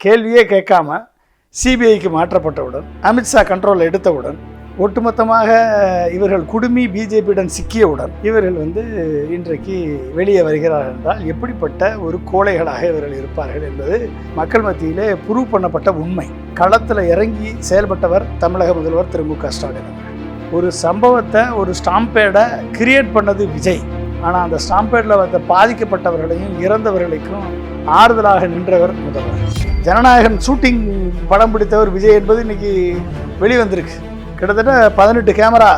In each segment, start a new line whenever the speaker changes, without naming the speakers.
கேள்வியே கேட்காம சிபிஐக்கு மாற்றப்பட்டவுடன் அமித்ஷா கண்ட்ரோல் எடுத்தவுடன் ஒட்டுமொத்தமாக இவர்கள் குடுமி பிஜேபியுடன் சிக்கியவுடன் இவர்கள் வந்து இன்றைக்கு வெளியே வருகிறார்கள் என்றால் எப்படிப்பட்ட ஒரு கோழைகளாக இவர்கள் இருப்பார்கள் என்பது மக்கள் மத்தியிலே புரூவ் பண்ணப்பட்ட உண்மை. களத்தில் இறங்கி செயல்பட்டவர் தமிழக முதல்வர் திரு மு க ஸ்டாலின் ஒரு சம்பவத்தை ஒரு ஸ்டாம்பேடை கிரியேட் பண்ணது விஜய். ஆனால் அந்த ஸ்டாம்பேடில் வந்த பாதிக்கப்பட்டவர்களையும் இறந்தவர்களுக்கும் ஆறுதலாக நின்றவர் முதல்வர். ஜனநாயகன் ஷூட்டிங் படம் பிடித்தவர் விஜய் என்பது இன்னைக்கு வெளிவந்திருக்கு. கிட்டத்தட்ட பதினெட்டு கேமரா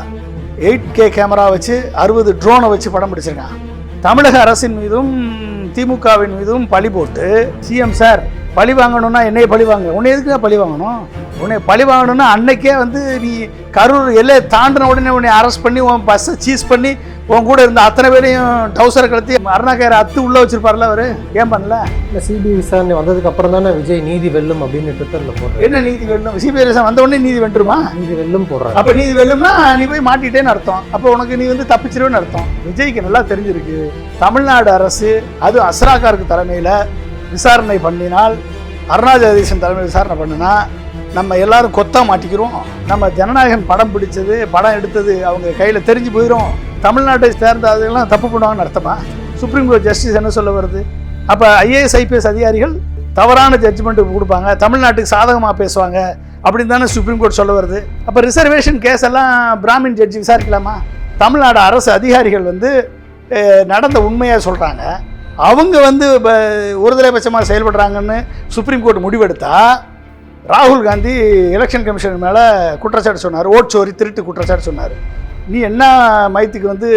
எயிட் கே கேமரா வச்சு அறுபது ட்ரோனை வச்சு படம் பிடிச்சிருக்கான் தமிழக அரசின் மீதும் திமுகவின் மீதும் பழி போட்டு சிஎம் சார் பழி வாங்கணும்னா என்னைய பழி வாங்க. உன்னை எதுக்கு பழி வாங்கணும்? உன்னை பழி வாங்கணும்னா அன்னைக்கே வந்து நீ கரூர் எல்லையை தாண்டின உடனே உன்னை அரெஸ்ட் பண்ணி உன் பஸ்ஸை சீஸ் பண்ணி உன் கூட இருந்த அத்தனை பேரையும் டவுசரை கழுத்தி அருணாக்கரை அத்து உள்ளே வச்சிருப்பார்ல அவரு? ஏன் பண்ணல?
இல்லை சிபிஐ விசாரணை வந்ததுக்கு அப்புறம் தானே விஜய் நீதி வெல்லும் அப்படின்னு ட்விட்டரில் போடுறாரு.
என்ன நீதி வெல்லும்? சிபிஐ வந்த உடனே நீதி வென்றுமா?
நீதி வெல்லும் போடுறாரு.
அப்ப நீதி வெல்லும்னா நீ போய் மாட்டிட்டேன்னு அர்த்தம். அப்போ உனக்கு நீ வந்து தப்பிச்சிருவேன்னு அர்த்தம். விஜய்க்கு நல்லா தெரிஞ்சிருக்கு. தமிழ்நாடு அரசு அது அஸ்ராகாருக்கு தலைமையில் விசாரணை பண்ணினால் அருணா ஜெகதீசன் தலைமையில் விசாரணை பண்ணினா நம்ம எல்லாரும் கொத்தா மாட்டிக்கிறோம். நம்ம ஜனநாயகன் படம் பிடிச்சது படம் எடுத்தது அவங்க கையில் தெரிஞ்சு போயிடும் தமிழ்நாட்டை சேர்ந்த அதெல்லாம் தப்பு பண்ணுவாங்கன்னு அர்த்தமா? சுப்ரீம் கோர்ட் ஜஸ்டிஸ் என்ன சொல்ல வருது? அப்போ ஐஏஎஸ் ஐபிஎஸ் அதிகாரிகள் தவறான ஜட்ஜ்மெண்ட் கொடுப்பாங்க. தமிழ்நாட்டுக்கு சாதகமாக பேசுவாங்க அப்படின்னு தானே சுப்ரீம் கோர்ட் சொல்ல வருது. அப்போ ரிசர்வேஷன் கேஸ் எல்லாம் பிராமின் ஜட்ஜி விசாரிக்கலாமா? தமிழ்நாடு அரசு அதிகாரிகள் வந்து நடந்த உண்மையாக சொல்கிறாங்க அவங்க வந்து இப்போ ஒருதலை பட்சமாக செயல்படுறாங்கன்னு சுப்ரீம் கோர்ட் முடிவெடுத்தா ராகுல் காந்தி எலெக்ஷன் கமிஷன் மேலே குற்றச்சாட்டு சொன்னார். ஓட் சோரி திருட்டு குற்றச்சாட்டு சொன்னார். நீ என்ன மையத்துக்கு வந்து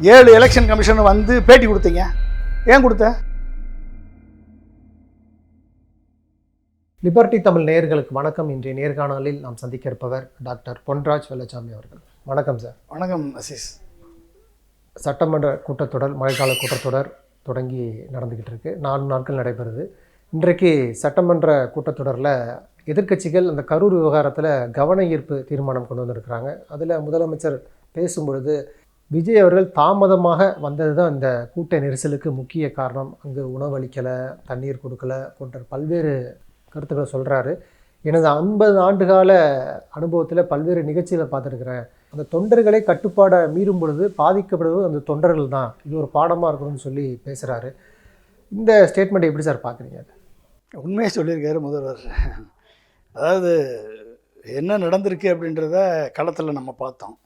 ஏழு எலெக்ஷன் கமிஷன் வந்து பேட்டி கொடுத்தீங்க? ஏன் கொடுத்த?
லிபர்டி தமிழ் நேயர்களுக்கு வணக்கம். இன்றைய நேர்காணலில் நாம் சந்திக்க இருப்பவர் டாக்டர் பொன்ராஜ் வெள்ளச்சாமி அவர்கள். வணக்கம் சார்.
வணக்கம் அசீஸ்.
சட்டமன்ற கூட்டத்தொடர் மழைக்கால கூட்டத்தொடர் தொடங்கி நடந்துக்கிட்டு இருக்கு. நாலு நாட்கள் நடைபெறுது. இன்றைக்கு சட்டமன்ற கூட்டத்தொடரில் எதிர்க்கட்சிகள் அந்த கரூர் விவகாரத்தில் கவன ஈர்ப்பு தீர்மானம் கொண்டு வந்திருக்கிறாங்க. அதில் முதலமைச்சர் பேசும்பொழுது விஜய் அவர்கள் தாமதமாக வந்தது தான் இந்த கூட்ட நெரிசலுக்கு முக்கிய காரணம். அங்கு உணவளிக்கலை தண்ணீர் கொடுக்கல போன்ற பல்வேறு கருத்துக்களை சொல்கிறாரு எனது ஐம்பது ஆண்டுகால அனுபவத்தில் பல்வேறு நிகழ்ச்சிகளை பார்த்துருக்குறேன். அந்த தொண்டர்களை கட்டுப்பாடை மீறும் பொழுது பாதிக்கப்படுவது அந்த தொண்டர்கள் தான். இது ஒரு பாடமாக இருக்கணும்னு சொல்லி பேசுகிறாரு இந்த ஸ்டேட்மெண்ட் எப்படி சார் பார்க்குறீங்க?
உண்மையை சொல்லியிருக்காரு முதல்வர். அதாவது என்ன நடந்திருக்கு அப்படின்றத களத்தில் நம்ம பார்த்தோம்.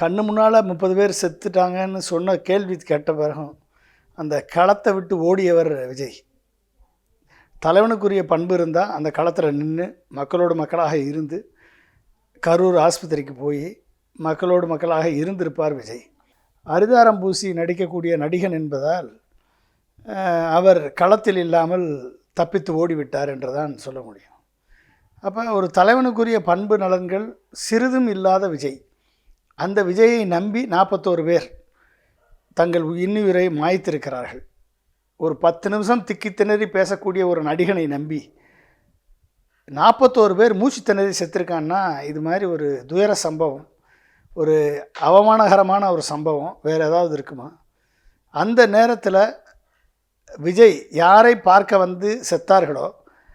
கண்ணு முன்னால் முப்பது பேர் செத்துட்டாங்கன்னு சொன்ன கேள்வி கேட்ட பிறகும் அந்த களத்தை விட்டு ஓடியவர் விஜய். தலைவனுக்குரிய பண்பு இருந்தால் அந்த களத்தில் நின்று மக்களோடு மக்களாக இருந்து கரூர் ஆஸ்பத்திரிக்கு போய் மக்களோடு மக்களாக இருந்திருப்பார் விஜய். அரிதாரம் பூசி நடிக்கக்கூடிய நடிகன் என்பதால் அவர் களத்தில் இல்லாமல் தப்பித்து ஓடிவிட்டார் என்றுதான் சொல்ல முடியும். அப்போ ஒரு தலைவனுக்குரிய பண்பு நலன்கள் சிறிதும் இல்லாத விஜய். அந்த விஜயை நம்பி நாற்பத்தோரு பேர் தங்கள் இன்னுயிரை மாய்த்திருக்கிறார்கள். ஒரு பத்து நிமிஷம் திக்கி திணறி பேசக்கூடிய ஒரு நடிகனை நம்பி நாற்பத்தோரு பேர் மூச்சு திணறி செத்துருக்கான்னா இது மாதிரி ஒரு துயர சம்பவம் ஒரு அவமானகரமான ஒரு சம்பவம் வேறு ஏதாவது இருக்குமா? அந்த நேரத்தில் விஜய் யாரை பார்க்க வந்து செத்தார்களோ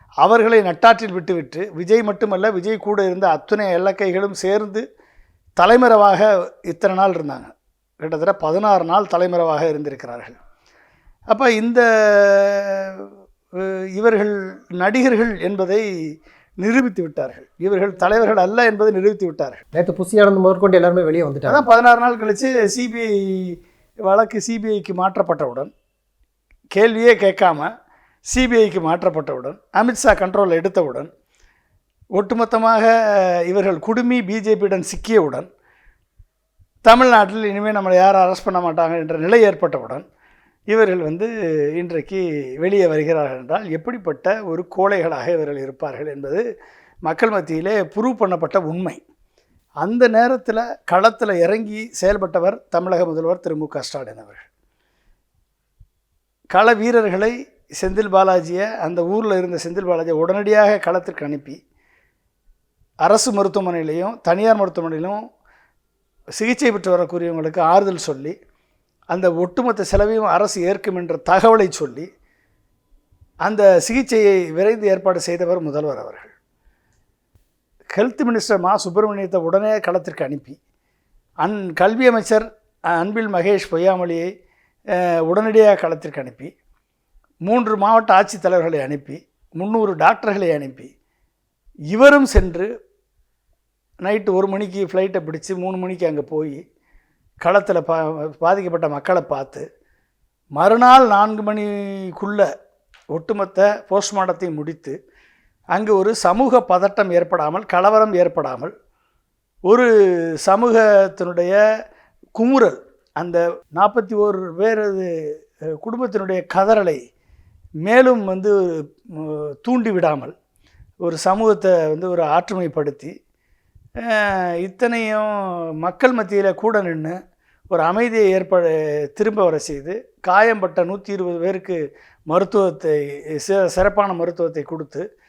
அவர்களை நட்டாற்றில் விட்டுவிட்டு விஜய் மட்டுமல்ல விஜய் கூட இருந்த அத்துணை எல்லக்கைகளும் சேர்ந்து தலைமறைவாக இத்தனை நாள் இருந்தாங்க. கிட்டத்தட்ட பதினாறு நாள் தலைமறைவாக இருந்திருக்கிறார்கள். அப்போ இந்த இவர்கள் நடிகர்கள் என்பதை நிரூபித்து விட்டார்கள். இவர்கள் தலைவர்கள் அல்ல என்பதை நிரூபித்து விட்டார்கள்.
நேற்று புசியானந்த் முதற்கொண்டு எல்லாருமே வெளியே வந்துட்டாங்க.
அதான் பதினாறு நாள் கழித்து சிபிஐ வழக்கு சிபிஐக்கு மாற்றப்பட்டவுடன் கேள்வியே கேட்காம சிபிஐக்கு மாற்றப்பட்டவுடன் அமித்ஷா கண்ட்ரோல் எடுத்தவுடன் ஒட்டுமொத்தமாக இவர்கள் குடுமி பிஜேபியுடன் சிக்கியவுடன் தமிழ்நாட்டில் இனிமேல் நம்மளை யாரும் அரெஸ்ட் பண்ண மாட்டாங்க என்ற நிலை ஏற்பட்டவுடன் இவர்கள் வந்து இன்றைக்கு வெளியே வருகிறார்கள் என்றால் எப்படிப்பட்ட ஒரு கோழைகளாக இவர்கள் இருப்பார்கள் என்பது மக்கள் மத்தியிலே ப்ரூவ் பண்ணப்பட்ட உண்மை. அந்த நேரத்தில் களத்தில் இறங்கி செயல்பட்டவர் தமிழக முதல்வர் திரு மு க ஸ்டாலின் அவர்கள். கள வீரர்களை செந்தில் பாலாஜியை அந்த ஊரில் இருந்த செந்தில் பாலாஜியை உடனடியாக களத்திற்கு அனுப்பி அரசு மருத்துவமனையிலையும் தனியார் மருத்துவமனையிலும் சிகிச்சை பெற்று வரக்கூடியவங்களுக்கு ஆறுதல் சொல்லி அந்த ஒட்டுமொத்த செலவையும் அரசு ஏற்கும் என்ற தகவலை சொல்லி அந்த சிகிச்சையை விரைந்து ஏற்பாடு செய்தவர் முதல்வர் அவர்கள். ஹெல்த் மினிஸ்டர் மா. சுப்பிரமணியத்தை உடனே களத்திற்கு அனுப்பி அன் கல்வி அமைச்சர் அன்பில் மகேஷ் பொய்யாமொழியை உடனடியாக களத்திற்கு அனுப்பி மூன்று மாவட்ட ஆட்சித்தலைவர்களை அனுப்பி முந்நூறு டாக்டர்களை அனுப்பி இவரும் சென்று நைட்டு ஒரு மணிக்கு ஃப்ளைட்டை பிடிச்சி மூணு மணிக்கு அங்கே போய் களத்தில் பா பாதிக்கப்பட்ட மக்களை பார்த்து மறுநாள் நான்கு மணிக்குள்ளே ஒட்டுமொத்த போஸ்ட்மார்ட்டத்தை முடித்து அங்கு ஒரு சமூக பதட்டம் ஏற்படாமல் கலவரம் ஏற்படாமல் ஒரு சமூகத்தினுடைய குமுறல் அந்த நாற்பத்தி ஓரு பேரது குடும்பத்தினுடைய கதறலை மேலும் வந்து தூண்டி விடாமல் ஒரு சமூகத்தை வந்து ஒரு ஆற்றுமைப்படுத்தி இத்தனையும் மக்கள் மத்தியில் கூட நின்று ஒரு அமைதியை ஏற்பட திரும்ப வர செய்து காயம்பட்ட நூற்றி இருபது பேருக்கு மருத்துவத்தை சி- சிறப்பான மருத்துவத்தை கொடுத்து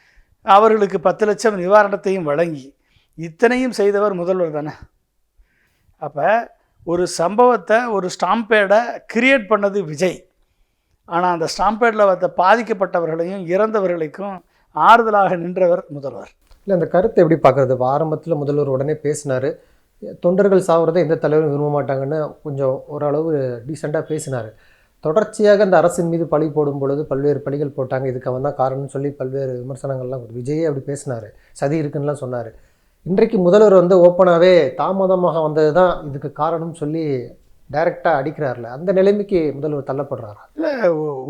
அவர்களுக்கு பத்து லட்சம் நிவாரணத்தையும் வழங்கி இத்தனையும் செய்தவர் முதல்வர் தானே. அப்போ ஒரு சம்பவத்தை ஒரு ஸ்டாம்பேடை கிரியேட் பண்ணது விஜய். ஆனால் அந்த ஸ்டாம்பேடில் வந்த பாதிக்கப்பட்டவர்களையும் இறந்தவர்களுக்கும் ஆறுதலாக நின்றவர் முதல்வர்.
இல்லை அந்த கருத்தை எப்படி பார்க்குறது? ஆரம்பத்தில் முதல்வர் உடனே பேசினார். தொண்டர்கள் சாவறதை எந்த தலைவரும் விரும்ப மாட்டாங்கன்னு கொஞ்சம் ஓரளவு டீசெண்டாக பேசினார். தொடர்ச்சியாக அந்த அரசின் மீது பழி போடும் பொழுது பல்வேறு பழிகள் போட்டாங்க. இதுக்கு அவன் தான் காரணம்னு சொல்லி பல்வேறு விமர்சனங்கள்லாம் விஜயே அப்படி பேசினார். சதி இருக்குன்னுலாம் சொன்னார். இன்றைக்கு முதல்வர் வந்து ஓப்பனாகவே தாமதமாக வந்தது தான் இதுக்கு காரணம்னு சொல்லி டைரெக்டாக அடிக்கிறார்ல. அந்த நிலைமைக்கு முதல்வர் தள்ளப்படுறாரா?
இல்லை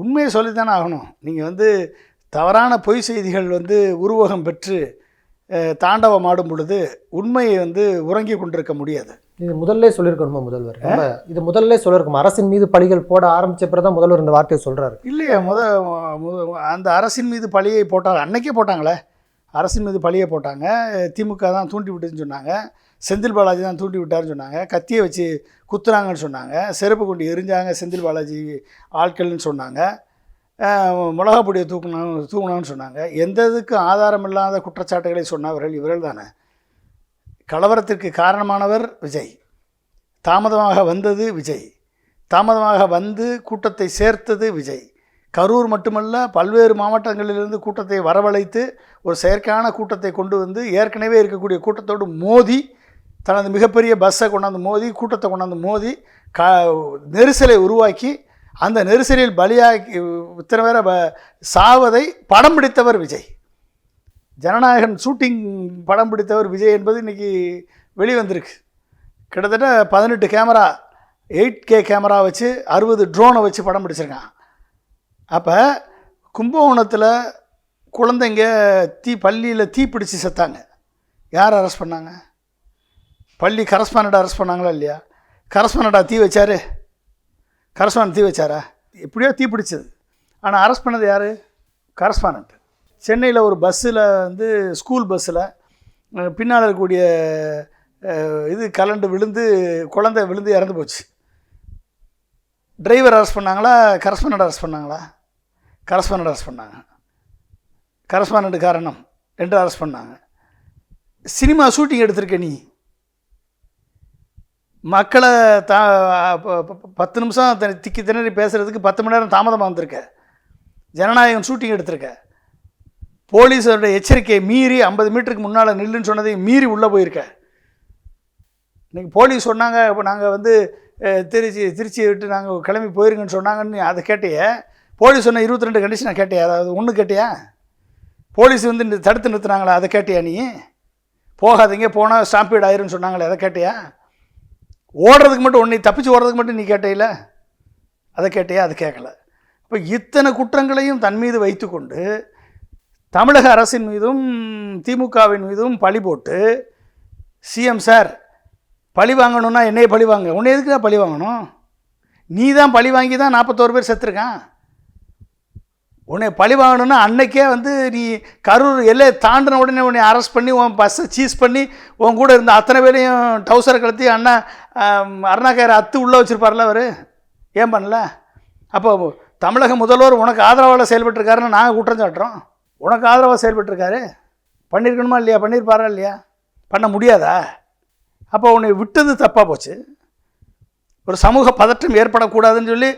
உண்மையை சொல்லி தானே ஆகணும். நீங்கள் வந்து தவறான பொய் செய்திகள் வந்து உருவகம் பெற்று தாண்டவம் ஆடும் பொழுது உண்மையை வந்து உறங்கி கொண்டிருக்க முடியாது.
இது முதல்ல சொல்லியிருக்கணுமா முதல்வர்? இது முதல்ல சொல்லியிருக்கோம். அரசின் மீது பழிகள் போட ஆரம்பிச்ச பிறகு தான் முதல்வர் இந்த வார்த்தையை சொல்றாரு.
இல்லையே முத அந்த அரசின் மீது பழியை போட்டாங்க. அன்னைக்கே போட்டாங்களே. அரசின் மீது பழியை போட்டாங்க. திமுக தான் தூண்டி விட்டுன்னு சொன்னாங்க. செந்தில் பாலாஜி தான் தூண்டி விட்டாருன்னு சொன்னாங்க. கத்தியை வச்சு குத்துனாங்கன்னு சொன்னாங்க. செருப்பு கொண்டு எரிஞ்சாங்க செந்தில் பாலாஜி ஆட்கள்னு சொன்னாங்க. மிளகா பொடியை தூக்கணும் தூக்கணும்னு சொன்னாங்க. எந்த இதுக்கும் ஆதாரம் இல்லாத குற்றச்சாட்டுகளை சொன்னவர்கள் இவர்கள் தானே. கலவரத்திற்கு காரணமானவர் விஜய். தாமதமாக வந்தது விஜய். தாமதமாக வந்து கூட்டத்தை சேர்த்தது விஜய். கரூர் மட்டுமல்ல பல்வேறு மாவட்டங்களிலிருந்து கூட்டத்தை வரவழைத்து ஒரு செயற்கையான கூட்டத்தை கொண்டு வந்து ஏற்கனவே இருக்கக்கூடிய கூட்டத்தோடு மோதி தனது மிகப்பெரிய பஸ்ஸை கொண்டாந்து மோதி கூட்டத்தை கொண்டாந்து மோதி க நெரிசலை உருவாக்கி அந்த நெரிசலில் பலியாகி இத்தனை பேரை ப- சாவதை படம் பிடித்தவர் விஜய். ஜனநாயகன் ஷூட்டிங் படம் பிடித்தவர் விஜய் என்பது இன்றைக்கி வெளிவந்திருக்கு. கிட்டத்தட்ட பதினெட்டு கேமரா எயிட் கே கேமரா வச்சு அறுபது ட்ரோனை வச்சு படம் பிடிச்சிருக்கான். அப்போ கும்பகோணத்தில் குழந்தைங்க தீ பள்ளியில் தீ பிடிச்சி செத்தாங்க. யார் அரெஸ்ட் பண்ணாங்க? பள்ளி கரஸ்பாண்டை அரெஸ்ட் பண்ணாங்களா இல்லையா? கரஸ்பாண்டா தீ வச்சாரு. கரஸ்பாண்ட் தீ வச்சாரா? எப்படியோ தீ பிடிச்சது. ஆனால் அரெஸ்ட் பண்ணது யார்? கரஸ்பாண்ட் சென்னையில் ஒரு பஸ்ஸில் வந்து ஸ்கூல் பஸ்ஸில் பின்னால் இருக்கக்கூடிய இது கலண்டு விழுந்து குழந்தை விழுந்து இறந்து போச்சு. டிரைவர் அரெஸ்ட் பண்ணாங்களா? கரஸ்பாண்ட் அரெஸ்ட் பண்ணாங்களா? கரஸ்பாண்ட் அரெஸ்ட் பண்ணாங்க. கரஸ்பாண்ட் காரணம். ரெண்டு அரெஸ்ட் பண்ணாங்க. சினிமா ஷூட்டிங் எடுத்திருக்க நீ? மக்களை தா ப- ப- பத்து நிமிஷம் த- திக்கி திணறி பேசுகிறதுக்கு பத்து மணி நேரம் தாமதமாக வந்திருக்க. ஜனநாயகம் ஷூட்டிங் எடுத்திருக்க. போலீஸோட எச்சரிக்கையை மீறி ஐம்பது மீட்டருக்கு முன்னால் நில்லுன்னு சொன்னதை மீறி உள்ளே போயிருக்க. இன்றைக்கி போலீஸ் சொன்னாங்க இப்போ நாங்கள் வந்து திருச்சி திருச்சியை விட்டு நாங்கள் கிளம்பி போயிருங்கன்னு சொன்னாங்கன்னு அதை கேட்டியே? போலீஸ் சொன்ன இருபத்தி ரெண்டு கண்டிஷனை கேட்டியா? அதாவது ஒன்று கேட்டியா? போலீஸ் வந்து தடுத்து நிறுத்துனாங்களா? அதை கேட்டியா நீ? போகாதீங்க போனால் ஸ்டாம்பீட் ஆயிருன்னு சொன்னாங்களே அதை கேட்டியா? ஓடுறதுக்கு மட்டும் ஒன்று தப்பிச்சு ஓடுறதுக்கு மட்டும் நீ கேட்டையில? அதை கேட்டியா? அது கேட்கல. இப்போ இத்தனை குற்றங்களையும் தன் மீது வைத்துக்கொண்டு தமிழக அரசின் மீதும் திமுகவின் மீதும் பழி போட்டு சிஎம் சார் பழி வாங்கணும்னா என்னையே பழி வாங்க. உன்னை எதுக்கு தான் பழி வாங்கணும்? நீ தான் பழி வாங்கி தான் நாற்பத்தோரு பேர் செத்துருக்கான். உன்னை பழி வாங்கணும்னா அன்னைக்கே வந்து நீ கரூர் எல்லையை தாண்டின உடனே உன்னை அரெஸ்ட் பண்ணி உன் பஸ்ஸை சீஸ் பண்ணி உன் கூட இருந்த அத்தனை பேரையும் டவுசரை கலத்தி அண்ணா அருணாக்கார அத்து உள்ளே வச்சுருப்பார்ல அவர்? ஏன் பண்ணல? அப்போ தமிழக முதல்வர் உனக்கு ஆதரவாக செயல்பட்டுருக்காருன்னு நாங்கள் குற்றம் சாட்டுறோம். உனக்கு ஆதரவாக செயல்பட்டுருக்காரு? பண்ணியிருக்கணுமா இல்லையா? பண்ணியிருப்பாரா இல்லையா? பண்ண முடியாதா? அப்போ உன்னை விட்டது தப்பாக போச்சு. ஒரு சமூக பதற்றம் ஏற்படக்கூடாதுன்னு சொல்லி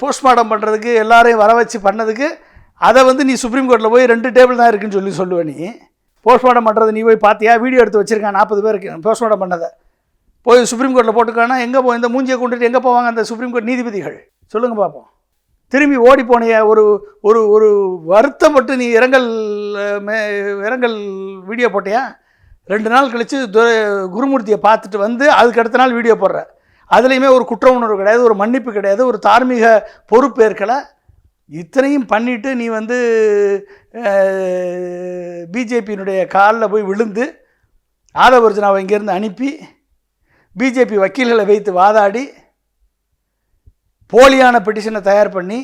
போஸ்ட்மார்ட்டம் பண்ணுறதுக்கு எல்லாரையும் வர வச்சு பண்ணதுக்கு அதை வந்து நீ சுப்ரீம் கோர்ட்டில் போய் ரெண்டு டேபிள் தான் இருக்குன்னு சொல்லி சொல்லுவ நீ. போஸ்ட்மார்ட்டம் பண்ணுறது நீ போய் பார்த்தியா வீடியோ எடுத்து வச்சிருக்கான் நாற்பது பேருக்கு போஸ்ட்மார்ட்டம் பண்ணதை. போய் சுப்ரீம் கோர்ட்டில் போட்டுக்கானா எங்கே போ இந்த மூஞ்சியை கொண்டுட்டு எங்கே போவாங்க அந்த சுப்ரீம் கோர்ட் நீதிபதிகள்? சொல்லுங்கள் பார்ப்போம் திரும்பி ஓடி போனைய ஒரு ஒரு ஒரு வருத்தப்பட்டு நீ இரங்கல் மே இரங்கல் வீடியோ போட்டியா? ரெண்டு நாள் கழித்து குருமூர்த்தியை பார்த்துட்டு வந்து அதுக்கு அடுத்த நாள் வீடியோ போடுற. அதுலேயுமே ஒரு குற்ற உணர்வு கிடையாது ஒரு மன்னிப்பு கிடையாது ஒரு தார்மீக பொறுப்பேற்கலை இத்தனையும் பண்ணிவிட்டு நீ வந்து பிஜேபியினுடைய காலில் போய் விழுந்து ஆதவர்ஜனாவை இங்கேருந்து அனுப்பி பிஜேபி வக்கீல்களை வைத்து வாதாடி போலியான பெட்டிஷனை தயார் பண்ணி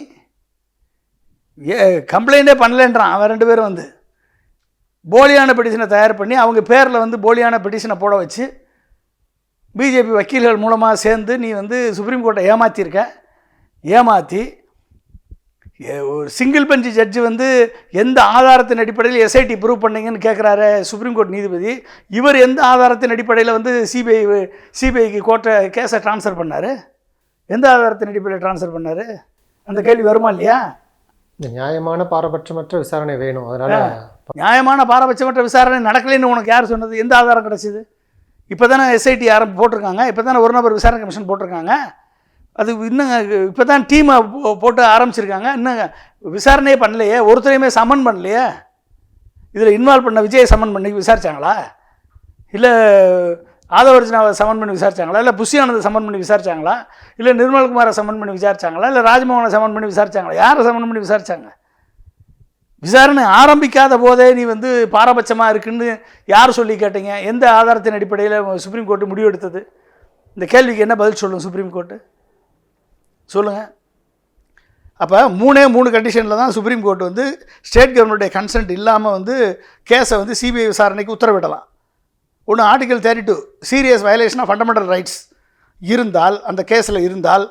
கம்ப்ளைண்டே பண்ணலன்றான் அவன் ரெண்டு பேரும் வந்து. போலியான பெட்டிஷனை தயார் பண்ணி அவங்க பேரில் வந்து போலியான பெட்டிஷனை போட வச்சு பிஜேபி வக்கீல்கள் மூலமாக சேர்ந்து நீ வந்து சுப்ரீம் கோர்ட்டை ஏமாற்றிருக்க ஏமாற்றி ஒரு சிங்கிள் பெஞ்ச் ஜட்ஜு வந்து எந்த ஆதாரத்தின் அடிப்படையில் எஸ்ஐடி ப்ரூவ் பண்ணீங்கன்னு கேட்குறாரு சுப்ரீம் கோர்ட் நீதிபதி. இவர் எந்த ஆதாரத்தின் அடிப்படையில் வந்து சிபிஐ சிபிஐக்கு கோர்ட்டை கேஸை ட்ரான்ஸ்ஃபர் பண்ணார்? எந்த ஆதாரத்தின் அடிப்படையில் ட்ரான்ஸ்ஃபர் பண்ணார்? அந்த கேள்வி வருமா இல்லையா?
இந்த நியாயமான பாரபட்சமற்ற விசாரணை வேணும். அதனால
நியாயமான பாரபட்சமற்ற விசாரணை நடக்கலைன்னு உனக்கு யார் சொன்னது? எந்த ஆதாரம் கிடச்சிது? இப்போ தானே எஸ்ஐடி ஆரம்பி போட்டிருக்காங்க. இப்போ தானே ஒரு நபர் விசாரணை கமிஷன் போட்டிருக்காங்க. அது இன்னும் இப்போ தான் டீமை போட்டு ஆரம்பிச்சிருக்காங்க. இன்னும் விசாரணையே பண்ணலையே. ஒருத்தரையுமே சமன் பண்ணலையே. இதில் இன்வால்வ் பண்ண விஜயை சமன் பண்ணி விசாரிச்சாங்களா? இல்லை ஆதவர்ஜனாவை சமன் பண்ணி விசாரிச்சாங்களா? இல்லை புஷியானதை சம்மன் பண்ணி விசாரிச்சாங்களா? இல்லை நிர்மல்குமாரை சம்மன் பண்ணி விசாரிச்சாங்களா? இல்லை ராஜ்மோகனை சமன் பண்ணி விசாரிச்சாங்களா? யாரை சம்மன் பண்ணி விசாரிச்சாங்க? விசாரணை ஆரம்பிக்காத போதே நீ வந்து பாரபட்சமாக இருக்குன்னு யார் சொல்லி கேட்டீங்க? எந்த ஆதாரத்தின் அடிப்படையில் சுப்ரீம் கோர்ட்டு முடிவு எடுத்தது இந்த கேள்விக்கு என்ன பதில் சொல்லும் சுப்ரீம் கோர்ட்டு சொல்லுங்கள் அப்போ மூணே மூணு கண்டிஷனில் தான் சுப்ரீம் கோர்ட் வந்து ஸ்டேட் கவர்மெண்ட்டுடைய கன்சென்ட் இல்லாமல் வந்து கேஸை வந்து சிபிஐ விசாரணைக்கு உத்தரவிடலாம். ஒன்று article thirty two serious violation of fundamental rights இருந்தால் அந்த கேஸில் இருந்தால்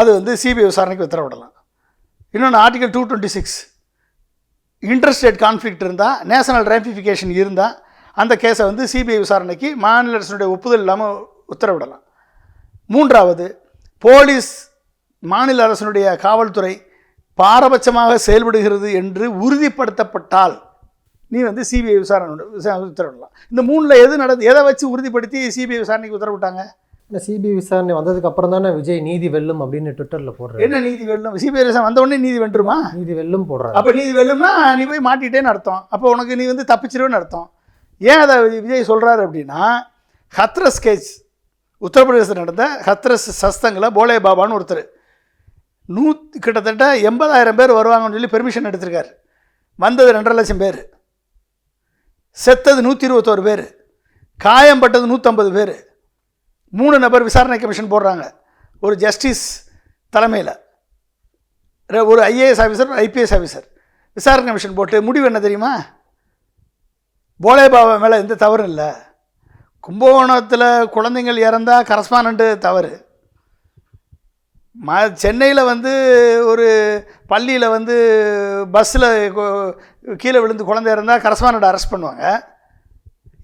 அது வந்து சிபிஐ விசாரணைக்கு உத்தரவிடலாம். இன்னொன்று article two twenty six interstate conflict இருந்தால் நேஷனல் ரேம்பிஃபிகேஷன் இருந்தால் அந்த கேஸை வந்து சிபிஐ விசாரணைக்கு மாநில அரசினுடைய ஒப்புதல் இல்லாமல் உத்தரவிடலாம். மூன்றாவது போலீஸ் மாநில அரசினுடைய காவல்துறை பாரபட்சமாக செயல்படுகிறது என்று உறுதிப்படுத்தப்பட்டால் நீ வந்து சிபிஐ விசாரணை உத்தரவிடலாம். இந்த மூணில் எது நடந்து எதை வச்சு உறுதிப்படுத்தி சிபிஐ விசாரணைக்கு உத்தரவிட்டாங்க?
இந்த சிபிஐ விசாரணை வந்ததுக்கு அப்புறம் தானே விஜய் நீதி வெல்லும் அப்படின்னு ட்விட்டரில் போடுறாரு.
என்ன நீதி வெல்லும்? சிபிஐ விசாரணை வந்த உடனே நீதி வென்றுமா?
நீதி வெல்லும் போடுறாரு.
அப்போ நீதி வெல்லும்னா நீ போய் மாட்டிட்டேன்னு அர்த்தம். அப்போ உனக்கு நீ வந்து தப்பிச்சிருவேன்னு அர்த்தம். ஏன் அதை விஜய் சொல்கிறாரு அப்படின்னா ஹத்ரஸ் கேஸ் உத்தரப்பிரதேசத்தில் நடந்த ஹத்ரஸ் சஸ்தங்கில் போலே பாபான்னு ஒருத்தர். நூற்றி கிட்டத்தட்ட எண்பதாயிரம் பேர் வருவாங்கன்னு சொல்லி பெர்மிஷன் எடுத்திருக்காரு. வந்தது ரெண்டரை லட்சம் பேர். செத்தது நூற்றி இருபத்தோரு பேர். காயம்பட்டது நூற்றம்பது பேர். மூணு நபர் விசாரணை கமிஷன் போடுறாங்க. ஒரு ஜஸ்டிஸ் தலைமையில். ஒரு ஐஏஎஸ் ஆஃபீஸர் ஐபிஎஸ் ஆஃபீஸர் விசாரணை கமிஷன் போட்டு முடிவு என்ன தெரியுமா? போலே பாபா மேலே எந்த தவறும் இல்லை. கும்பகோணத்தில் குழந்தைங்கள் இறந்தால் கரஸ்பாண்ட்டு தவறு. ம சென்னையில் வந்து ஒரு பள்ளியில் வந்து பஸ்ஸில் கீழே விழுந்து குழந்தை இருந்தால் கரஸ்பாண்டண்ட் அரெஸ்ட் பண்ணுவாங்க.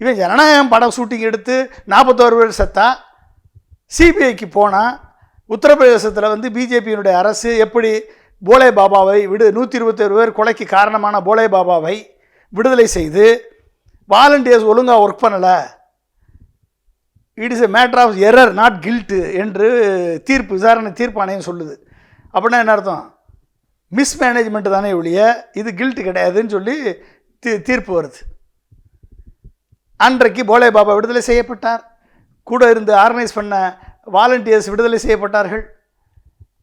இவன் ஜனநாயகம் படம் ஷூட்டிங் எடுத்து நாற்பத்தோரு பேர் செத்தான் சிபிஐக்கு போனால் உத்தரப்பிரதேசத்தில் வந்து பிஜேபியினுடைய அரசு எப்படி போலே பாபாவை விடு நூற்றி இருபத்தேழு பேர் கொலைக்கு காரணமான போலே பாபாவை விடுதலை செய்து வாலண்டியர்ஸ் ஒழுங்காக ஒர்க் பண்ணலை. It is a matter of error not guilty என்று தீர்ப்பு விசாரணை தீர்ப்பு ஆணையம் சொல்லுது. அப்படின்னா என்ன அர்த்தம்? மிஸ்மேனேஜ்மெண்ட் தானே ஒழிய இது கில்ட்டு கிடையாதுன்னு சொல்லி தீ தீர்ப்பு வருது. அன்றைக்கு போலே பாபா விடுதலை செய்யப்பட்டார். கூட இருந்து ஆர்கனைஸ் பண்ண வாலண்டியர்ஸ் விடுதலை செய்யப்பட்டார்கள்.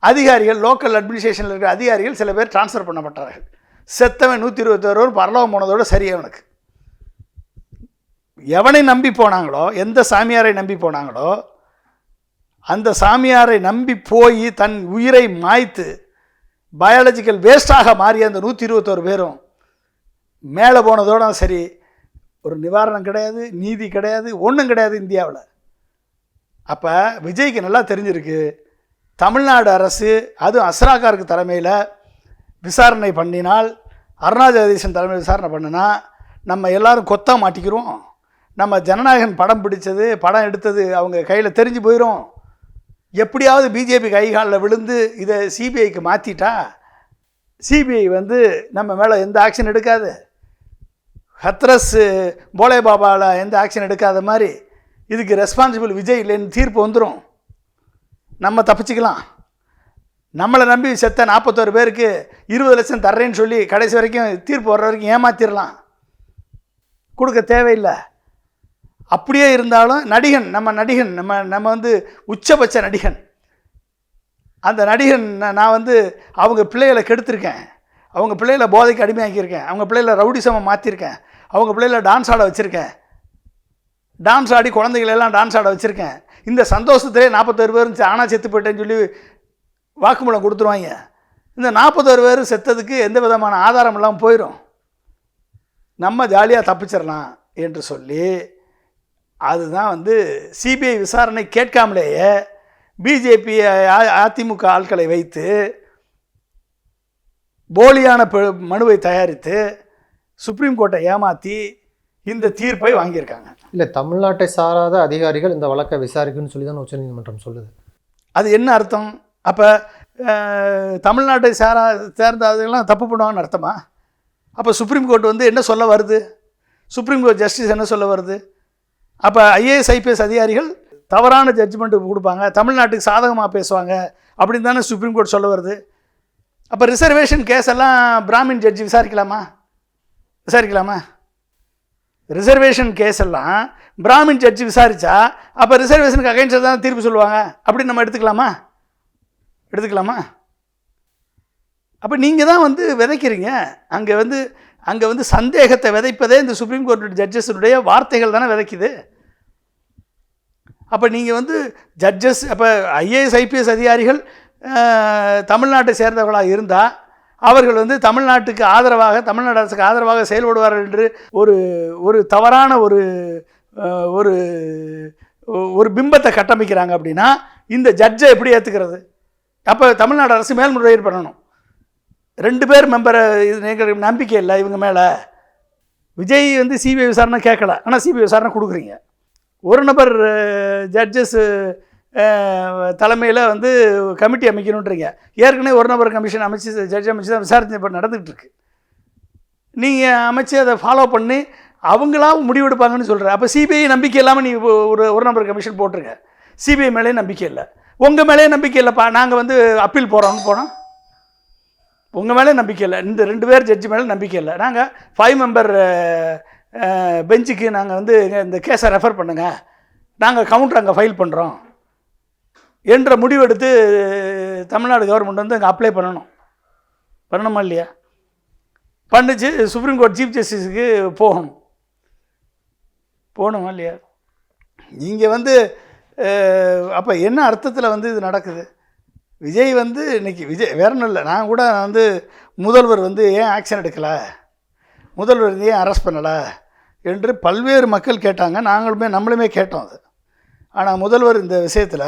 அதிகாரிகள் லோக்கல் அட்மினிஸ்ட்ரேஷனில் இருக்கிற அதிகாரிகள் சில பேர் ட்ரான்ஸ்ஃபர் பண்ணப்பட்டார்கள். செத்தவன் நூற்றி இருபத்தோரு பரலோகம் போனதோட சரி அவனுக்கு. எவனை நம்பி போனாங்களோ எந்த சாமியாரை நம்பி போனாங்களோ அந்த சாமியாரை நம்பி போய் தன் உயிரை மாய்த்து பயாலஜிக்கல் வேஸ்டாக மாறிய அந்த நூற்றி இருபத்தோரு பேரும் மேலே போனதோட சரி. ஒரு நிவாரணம் கிடையாது நீதி கிடையாது ஒன்றும் கிடையாது இந்தியாவில். அப்போ விஜய்க்கு நல்லா தெரிஞ்சிருக்கு. தமிழ்நாடு அரசு அதுவும் அஸ்ராகாருக்கு தலைமையில் விசாரணை பண்ணினால் அருணா தலைமையில் விசாரணை பண்ணினா நம்ம எல்லோரும் கொத்தா மாட்டிக்கிறோம். நம்ம ஜனநாயகன் படம் பிடிச்சது படம் எடுத்தது அவங்க கையில் தெரிஞ்சு போயிடும் எப்படியாவது பிஜேபி கை காலில் விழுந்து இதை சிபிஐக்கு மாற்றிட்டா சிபிஐ வந்து நம்ம மேலே எந்த ஆக்ஷன் எடுக்காது. ஹத்ரஸ் போலே பாபாவில் எந்த ஆக்ஷன் எடுக்காத மாதிரி இதுக்கு ரெஸ்பான்சிபிள் விஜய் இல்லைன்னு தீர்ப்பு வந்துடும் நம்ம தப்பிச்சுக்கலாம். நம்மளை நம்பி செத்த நாற்பத்தோரு பேருக்கு இருபது லட்சம் தர்றேன்னு சொல்லி கடைசி வரைக்கும் தீர்ப்பு வர்ற வரைக்கும் ஏமாத்திடலாம் கொடுக்க தேவையில்லை. அப்படியே இருந்தாலும் நடிகன் நம்ம நடிகன் நம்ம நம்ம வந்து உச்சபட்ச நடிகன். அந்த நடிகன் நான் வந்து அவங்க பிள்ளைகளை கெடுத்திருக்கேன். அவங்க பிள்ளைகளை போதைக்கு அடிமையாக்கியிருக்கேன். அவங்க பிள்ளைகளை ரவுடிசமாக மாற்றிருக்கேன் அவங்க பிள்ளைகளை டான்ஸ் ஆட வச்சுருக்கேன். டான்ஸ் ஆடி குழந்தைகளெல்லாம் டான்ஸ் ஆட வச்சுருக்கேன். இந்த சந்தோஷத்திலே நாற்பத்தோரு பேர் ஆனால் செத்து போயிட்டேன்னு சொல்லி வாக்குமூலம் கொடுத்துருவாங்க. இந்த நாற்பத்தோரு பேர் செத்ததுக்கு எந்த விதமான ஆதாரம் இல்லாமல் போயிடும் நம்ம ஜாலியாக தப்பிச்சிடலாம் என்று சொல்லி அதுதான் வந்து சிபிஐ விசாரணை கேட்காமலேயே பிஜேபி அதிமுக ஆட்களை வைத்து போலியான ப- மனுவை தயாரித்து சுப்ரீம் கோர்ட்டை ஏமாற்றி இந்த தீர்ப்பை வாங்கியிருக்காங்க.
இல்லை தமிழ்நாட்டை சாராத அதிகாரிகள் இந்த வழக்கை விசாரிக்கணும்னு சொல்லி தான் உச்சநீதிமன்றம் சொல்லுது.
அது என்ன அர்த்தம்? அப்போ தமிழ்நாட்டை சேரா சேர்ந்தவங்களாம் தப்பு பண்ணுவாங்கன்னு அர்த்தமா? அப்போ சுப்ரீம் கோர்ட் வந்து என்ன சொல்ல வருது? சுப்ரீம் கோர்ட் ஜஸ்டிஸ் என்ன சொல்ல வருது? அப்போ ஐஏஎஸ் ஐபிஎஸ் அதிகாரிகள் தவறான ஜட்ஜ்மெண்ட் கொடுப்பாங்க. தமிழ்நாட்டுக்கு சாதகமாக பேசுவாங்க அப்படின்னு தானே சுப்ரீம் கோர்ட் சொல்ல வருது. அப்போ ரிசர்வேஷன் கேஸ் எல்லாம் பிராமின் ஜட்ஜி விசாரிக்கலாமா? விசாரிக்கலாமா? ரிசர்வேஷன் கேஸ் எல்லாம் பிராமின் ஜட்ஜி விசாரித்தா அப்போ ரிசர்வேஷனுக்கு அகைன்ஸ்டாக தான் தீர்ப்பு சொல்லுவாங்க? அப்படின்னு நம்ம எடுத்துக்கலாமா? எடுத்துக்கலாமா? அப்போ நீங்கள் தான் வந்து விதைக்கிறீங்க. அங்கே வந்து அங்கே வந்து சந்தேகத்தை விதைப்பதே இந்த சுப்ரீம் கோர்ட் ஜட்ஜஸுடைய வார்த்தைகள் தானே விதைக்குது. அப்போ நீங்கள் வந்து ஜட்ஜஸ் அப்போ ஐஏஎஸ் ஐபிஎஸ் அதிகாரிகள் தமிழ்நாட்டை சேர்ந்தவர்களாக இருந்தால் அவர்கள் வந்து தமிழ்நாட்டுக்கு ஆதரவாக தமிழ்நாடு அரசுக்கு ஆதரவாக செயல்படுவார்கள் என்று ஒரு ஒரு தவறான ஒரு ஒரு ஒரு பிம்பத்தை கட்டமைக்கிறாங்க அப்படின்னா இந்த ஜட்ஜை எப்படி ஏற்றுக்கிறது அப்போ தமிழ்நாடு அரசு மேல்முறையீடு பண்ணணும். ரெண்டு பேர் மெம்பரை இது எங்களுக்கு நம்பிக்கை இல்லை இவங்க மேலே. விஜய் வந்து சிபிஐ விசாரணை கேட்கல. ஆனால் சிபிஐ விசாரணை கொடுக்குறீங்க. ஒரு நபர் ஜட்ஜஸ் தலைமையில் வந்து கமிட்டி அமைக்கணுன்றீங்க ஏற்கனவே ஒரு நபர் கமிஷன் அமைச்சு ஜட்ஜ் அமைச்சு தான் விசாரணை இப்போ நடந்துகிட்ருக்கு. நீங்கள் அமைச்சு அதை ஃபாலோ பண்ணி அவங்களா முடிவெடுப்பாங்கன்னு சொல்கிற அப்போ சிபிஐ நம்பிக்கை இல்லாமல் நீ ஒரு ஒரு நம்பர் கமிஷன் போட்டிருக்க. சிபிஐ மேலே நம்பிக்கை இல்லை. உங்கள் மேலேயே நம்பிக்கை இல்லைப்பா. நாங்கள் வந்து அப்பீல் போகிறோம்னு போனோம் உங்கள் மேலே நம்பிக்கை இல்லை. இந்த ரெண்டு பேர் ஜட்ஜி மேலே நம்பிக்கை இல்லை. நாங்கள் ஃபைவ் மெம்பர் பெஞ்சுக்கு நாங்கள் வந்து இந்த கேஸை ரெஃபர் பண்ணுங்கள் நாங்கள் கவுண்டர் அங்கே ஃபைல் பண்ணுறோம் என்ற முடிவெடுத்து தமிழ்நாடு கவர்மெண்ட் வந்து அங்கே அப்ளை பண்ணணும். பண்ணணுமா இல்லையா? பண்ணிச்சு சுப்ரீம் கோர்ட் சீஃப் ஜஸ்டிஸுக்கு போகணும். போகணுமா இல்லையா? நீங்கள் வந்து அப்போ என்ன அர்த்தத்தில் வந்து இது நடக்குது? விஜய் வந்து இன்னைக்கு விஜய் வேற ஒன்றும் இல்லை. நான் கூட வந்து முதல்வர் வந்து ஏன் ஆக்ஷன் எடுக்கலை? முதல்வர் வந்து ஏன் அரெஸ்ட் பண்ணலை? என்று பல்வேறு மக்கள் கேட்டாங்க. நாங்களுமே நம்மளுமே கேட்டோம் அது. ஆனால் முதல்வர் இந்த விஷயத்தில்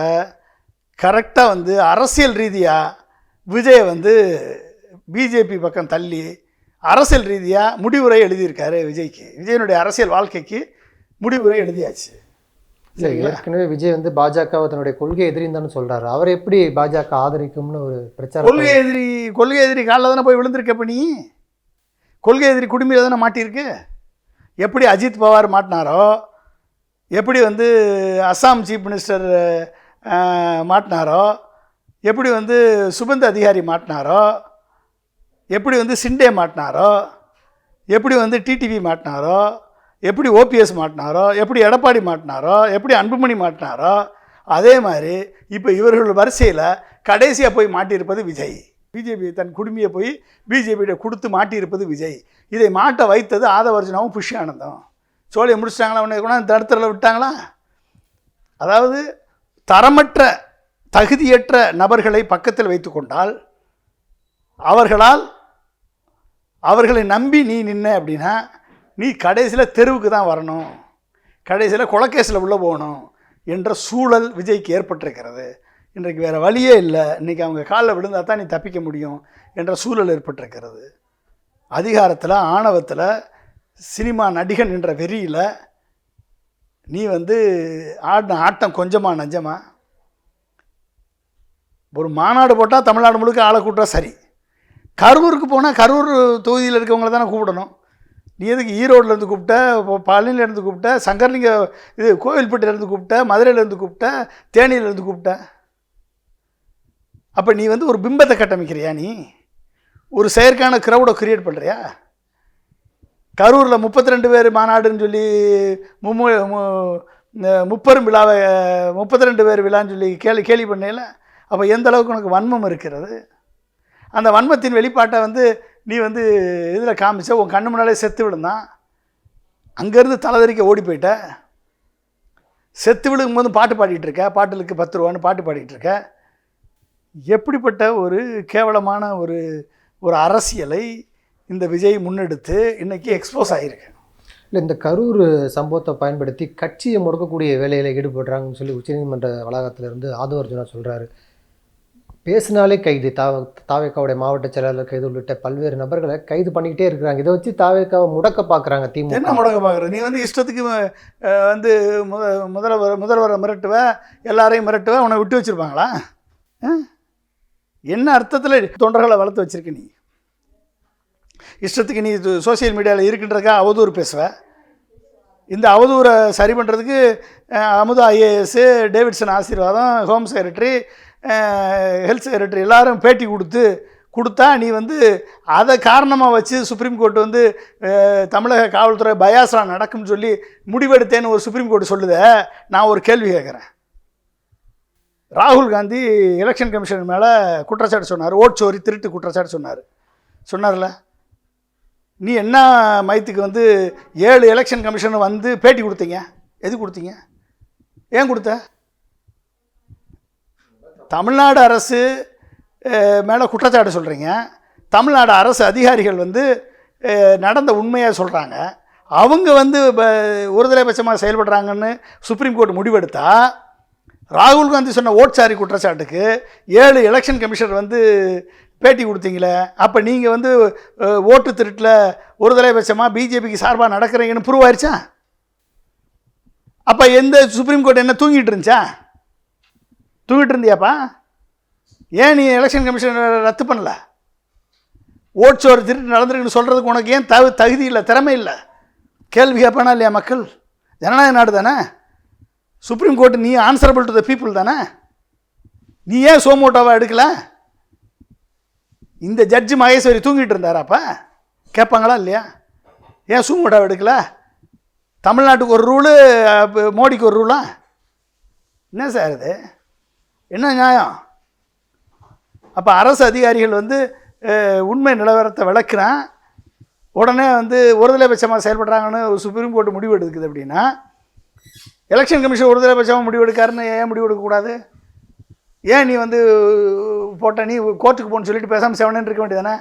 கரெக்டாக வந்து அரசியல் ரீதியாக விஜயை வந்து பிஜேபி பக்கம் தள்ளி அரசியல் ரீதியாக முடிவுரை எழுதியிருக்காரு விஜய்க்கு. விஜயனுடைய அரசியல் வாழ்க்கைக்கு முடிவுரை எழுதியாச்சு.
இல்லை ஏற்கனவே விஜய் வந்து பாஜகவை தன்னுடைய கொள்கை எதிரின்னு தானே சொல்றாரு. அவர் எப்படி பாஜக ஆதரிக்கும்னு ஒரு பிரச்சாரம்
கொள்கை எதிரி கொள்கை எதிரி காலில் தானே போய் விழுந்திருக்க நீ? கொள்கை எதிரி குடும்பியில் தானே மாட்டியிருக்கு? எப்படி அஜித் பவார் மாட்டினாரோ? எப்படி வந்து அஸ்ஸாம் சீஃப் மினிஸ்டர் மாட்டினாரோ? எப்படி வந்து சுபந்த அதிகாரி மாட்டினாரோ? எப்படி வந்து சிண்டே மாட்டினாரோ? எப்படி வந்து டிடிவி மாட்டினாரோ? எப்படி ஓபிஎஸ் மாட்டினாரோ? எப்படி எடப்பாடி மாட்டினாரோ? எப்படி அன்புமணி மாட்டினாரோ? அதே மாதிரி இப்போ இவர்கள் வரிசையில் கடைசியாக போய் மாட்டியிருப்பது விஜய். பிஜேபி தன் குடும்பியை போய் பிஜேபியிட கொடுத்து மாட்டியிருப்பது விஜய். இதை மாட்ட வைத்தது ஆதவர்ஜனாவும் புஷ்யானந்தம். சோழியை முடிச்சிட்டாங்களா உடனே கூட தடுத்தரில் விட்டாங்களா? அதாவது தரமற்ற தகுதியற்ற நபர்களை பக்கத்தில் வைத்துக்கொண்டால் அவர்களால் அவர்களை நம்பி நீ நின்ன அப்படின்னா நீ கடைசியில் தெருவுக்கு தான் வரணும் கடைசியில் கொலக்கேஸில் உள்ளே போகணும் என்ற சூழல் விஜய்க்கு ஏற்பட்டிருக்கிறது. இன்றைக்கு வேறு வழியே இல்லை. இன்றைக்கி அவங்க காலில் விழுந்தால் தான் நீ தப்பிக்க முடியும் என்ற சூழல் ஏற்பட்டிருக்கிறது. அதிகாரத்தில் ஆணவத்தில் சினிமா நடிகன் என்ற வெறியில் நீ வந்து ஆடின ஆட்டம் கொஞ்சமா நஞ்சமா? ஒரு மாநாடு போட்டால் தமிழ்நாடு முழுக்க ஆளை கூப்பிட்டா சரி. கரூருக்கு போனால் கரூர் தொகுதியில் இருக்கவங்கள தானே கூப்பிடணும். நீ எதுக்கு ஈரோட்லேருந்து கூப்பிட்ட பழனிலேருந்து பழனியிலேருந்து கூப்பிட்ட சங்கர்லிங்க இது கோவில்பட்டிலேருந்து கூப்பிட்ட மதுரையிலேருந்து கூப்பிட்ட தேனியிலேருந்து கூப்பிட்ட? அப்போ நீ வந்து ஒரு பிம்பத்தை கட்டமைக்கிறியா நீ? ஒரு செயற்கான க்ரௌடை க்ரியேட் பண்ணுறியா கரூரில் முப்பத்தி ரெண்டு பேர் மாநாடுன்னு சொல்லி மும்மு மு- முப்பெரும் விழாவை முப்பத்தி ரெண்டு பேர் விழான்னு சொல்லி கேள்வி கேள்வி பண்ணையில் அப்போ எந்த அளவுக்கு உனக்கு வன்மம் இருக்கிறது? அந்த வன்மத்தின் வெளிப்பாட்டை வந்து நீ வந்து இதில் காமிச்ச உன் கண்ணு முன்னாலே செத்து விழுந்தான். அங்கேருந்து தலைதறிக்க ஓடி போயிட்ட. செத்து விழுகும் போது பாட்டு பாடிட்டு இருக்க பாட்டுலுக்கு பத்து ரூபான்னு பாட்டு பாடிட்டு இருக்க. எப்படிப்பட்ட ஒரு கேவலமான ஒரு ஒரு அரசியலை இந்த விஜய் முன்னெடுத்து இன்னைக்கு எக்ஸ்போஸ் ஆகிருக்கு
இல்லை இந்த கரூர் சம்பவத்தை பயன்படுத்தி கட்சியை முடக்கக்கூடிய வேலையில் ஈடுபடுறாங்கன்னு சொல்லி உச்சநீதிமன்ற வளாகத்திலிருந்து ஆதவர்ஜுனா சொல்கிறாரு பேசினாலே கைது. தாவ தாவேக்காவுடைய மாவட்ட செயலாளர் கைது உள்ளிட்ட பல்வேறு நபர்களை கைது பண்ணிக்கிட்டே இருக்கிறாங்க. இதை வச்சு தாவேக்காவை முடக்க பார்க்குறாங்க
என்ன
திமுக
முடக்க பார்க்குற நீ வந்து இஷ்டத்துக்கு வந்து முத முதல்வர் முதல்வரை மிரட்டுவ எல்லாரையும் மிரட்டுவ உன்னை விட்டு வச்சுருப்பாங்களா? என்ன அர்த்தத்தில் தொண்டர்களை வளர்த்து வச்சிருக்க நீ? இஷ்டத்துக்கு நீ சோஷியல் மீடியாவில் இருக்கின்றக்கா அவதூறு பேசுவ. இந்த அவதூறை சரி பண்ணுறதுக்கு Amudha IAS Davidson Asirvatham home secretary health secretary எல்லாரும் பேட்டி கொடுத்து கொடுத்தா நீ வந்து அதை காரணமாக வச்சு சுப்ரீம் கோர்ட் வந்து தமிழக காவல்துறை பயாசரா நடக்கும்னு சொல்லி முடிவெடுத்தேன்னு ஒரு சுப்ரீம் கோர்ட் சொல்லுத நான் ஒரு கேள்வி கேட்குறேன் ராகுல் காந்தி எலெக்ஷன் கமிஷன் மேலே குற்றச்சாட்டு சொன்னார் ஓட்சோரி திருட்டு குற்றச்சாட்டு சொன்னார். சொன்னார்ல? நீ என்ன மைத்துக்கு வந்து ஏழு எலெக்ஷன் கமிஷன் வந்து பேட்டி கொடுத்தீங்க? எது கொடுத்தீங்க? ஏன் கொடுத்த? தமிழ்நாடு அரசு மேலே குற்றச்சாட்டு சொல்கிறீங்க தமிழ்நாடு அரசு அதிகாரிகள் வந்து நடந்த உண்மையாக சொல்கிறாங்க அவங்க வந்து ப- ஒருதலைபட்சமாக செயல்படுறாங்கன்னு சுப்ரீம் கோர்ட் முடிவெடுத்தா ராகுல் காந்தி சொன்ன ஓட்சாரி குற்றச்சாட்டுக்கு ஏழு எலெக்ஷன் கமிஷனர் வந்து பேட்டி கொடுத்தீங்களே அப்போ நீங்கள் வந்து ஓட்டு திருட்டில் ஒரு தலைபட்சமாக பிஜேபிக்கு சார்பாக நடக்கிறீங்கன்னு ப்ரூவ் ஆயிடுச்சா அப்போ எந்த சுப்ரீம் கோர்ட் என்ன தூங்கிட்டு இருந்துச்சா? தூங்கிட்டு இருந்தியாப்பா? ஏன் நீ எலெக்ஷன் கமிஷன் ரத்து பண்ணல? ஓட்சோர் திருட்டு நடந்திருக்குன்னு சொல்கிறதுக்கு உனக்கு ஏன் தகு தகுதி இல்லை திறமை இல்லை? கேள்வி கேட்பானா இல்லையா மக்கள்? ஜனநாயக நாடு தானே? சுப்ரீம் கோர்ட் நீ ஆன்சரபிள் டு த பீப்புள் தானே? நீ ஏன் சோமோட்டோவை எடுக்கலை? இந்த ஜட்ஜு மகேஸ்வரி தூங்கிட்டு இருந்தாராப்பா கேட்பாங்களா இல்லையா? ஏன் சோமோட்டோவை எடுக்கல? தமிழ்நாட்டுக்கு ஒரு ரூலு மோடிக்கு ஒரு ரூலா என்ன சார் இது? என்ன நியாயம்? அப்போ அரசு அதிகாரிகள் வந்து உண்மை நிலவரத்தை விளக்குறான். உடனே வந்து ஒருதலைபட்சமாக செயல்படுறாங்கன்னு ஒரு சுப்ரீம் கோர்ட் முடிவு எடுக்குது அப்படின்னா எலெக்ஷன் கமிஷன் ஒருதலைபட்சமாக முடிவு எடுக்காருன்னு ஏன் முடிவு எடுக்கக்கூடாது? ஏன் நீ வந்து போட்ட? நீ கோர்ட்டுக்கு போகணும்னு சொல்லிட்டு பேசாமல் செவனேன்னு இருக்க வேண்டியதானே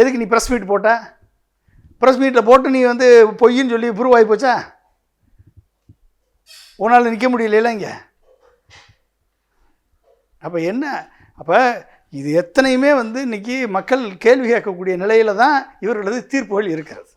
எதுக்கு நீ ப்ரெஸ் மீட் போட்ட? ப்ரெஸ் மீட்டில் போட்டு நீ வந்து பொய்ன்னு சொல்லி ப்ரூவ் ஆகி போச்சா? உன்னால் நிற்க முடியலையில இங்கே. அப்போ என்ன? அப்போ இது எத்தனையுமே வந்து இன்னைக்கு மக்கள் கேள்வி கேட்கக்கூடிய நிலையில் தான் இவர்களது தீர்ப்புகள் இருக்கிறது.